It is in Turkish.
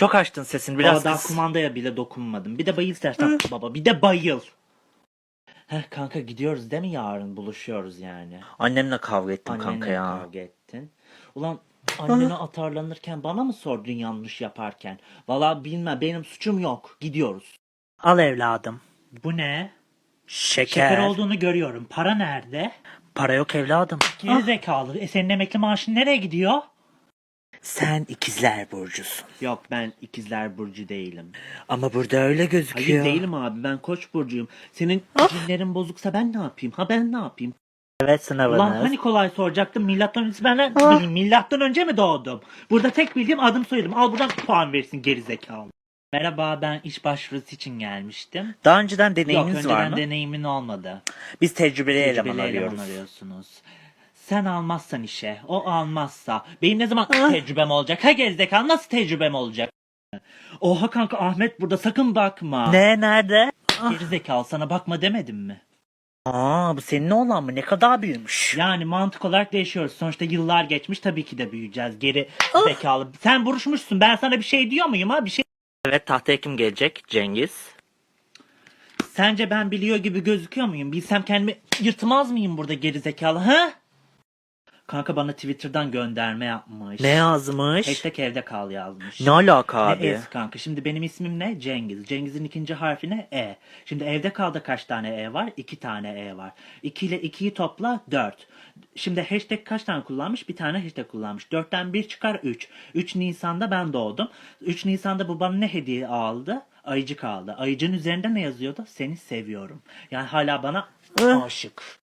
Çok açtın sesini Biraz biraz daha kıs. kumandaya bile dokunmadım. Bir de bayıl istersen baba. Bir de bayıl. Heh kanka gidiyoruz değil mi yarın buluşuyoruz yani. Annemle kavga ettim Annenle kanka ya. kavga ettin. Ulan annene atarlanırken bana mı sordun yanlış yaparken? Valla bilmem benim suçum yok. Gidiyoruz. Al evladım. Bu ne? Şeker. Şeker olduğunu görüyorum. Para nerede? Para yok evladım. Geri zekalı. E senin emekli maaşın nereye gidiyor? Sen ikizler burcusun. Yok ben ikizler burcu değilim. Ama burada öyle gözüküyor. Hayır değilim abi ben koç burcuyum. Senin cinlerin bozuksa ben ne yapayım? Ha ben ne yapayım? Evet sınavınız. Ulan hani kolay soracaktım milattan önce ben milattan önce mi doğdum? Burada tek bildiğim adım soyadım. Al buradan puan versin geri zekalı. Merhaba ben iş başvurusu için gelmiştim. Daha önceden Yok deneyiminiz var önceden mı? deneyimin olmadı. Biz tecrübeli, eleman Tecrübeli arıyoruz. eleman arıyorsunuz. Sen almazsan işe, o almazsa benim ne zaman Ah. tecrübem olacak? Ha gerizekalı nasıl tecrübem olacak? Oha kanka Ahmet burada sakın bakma. Ne nerede? Gerizekalı sana bakma demedim mi? Aa bu senin oğlan mı? Ne kadar büyümüş. Yani mantık olarak değişiyoruz. Sonuçta yıllar geçmiş tabii ki de büyüyeceğiz. Geri Ah. zekalı. Sen buruşmuşsun. Ben sana bir şey diyor muyum ha? Bir şey. Evet tahtaya kim gelecek? Cengiz. Sence ben biliyor gibi gözüküyor muyum? Bilsem kendimi yırtmaz mıyım burada geri zekalı ha? Kanka bana Twitter'dan gönderme yapmış. Ne yazmış? Hashtag evde kal yazmış. Ne alaka Ne abi? es kanka. Şimdi benim ismim ne? Cengiz. Cengiz'in ikinci harfi ne? E. Şimdi evde kalda kaç tane E var? İki tane E var. 2 ile 2'yi topla 4. Şimdi hashtag kaç tane kullanmış? Bir tane hashtag kullanmış. 4'ten 1 çıkar 3. 3 Nisan'da ben doğdum. 3 Nisan'da bu bana ne hediye aldı? Ayıcık aldı. Ayıcın üzerinde ne yazıyordu? Seni seviyorum. Yani hala bana aşık.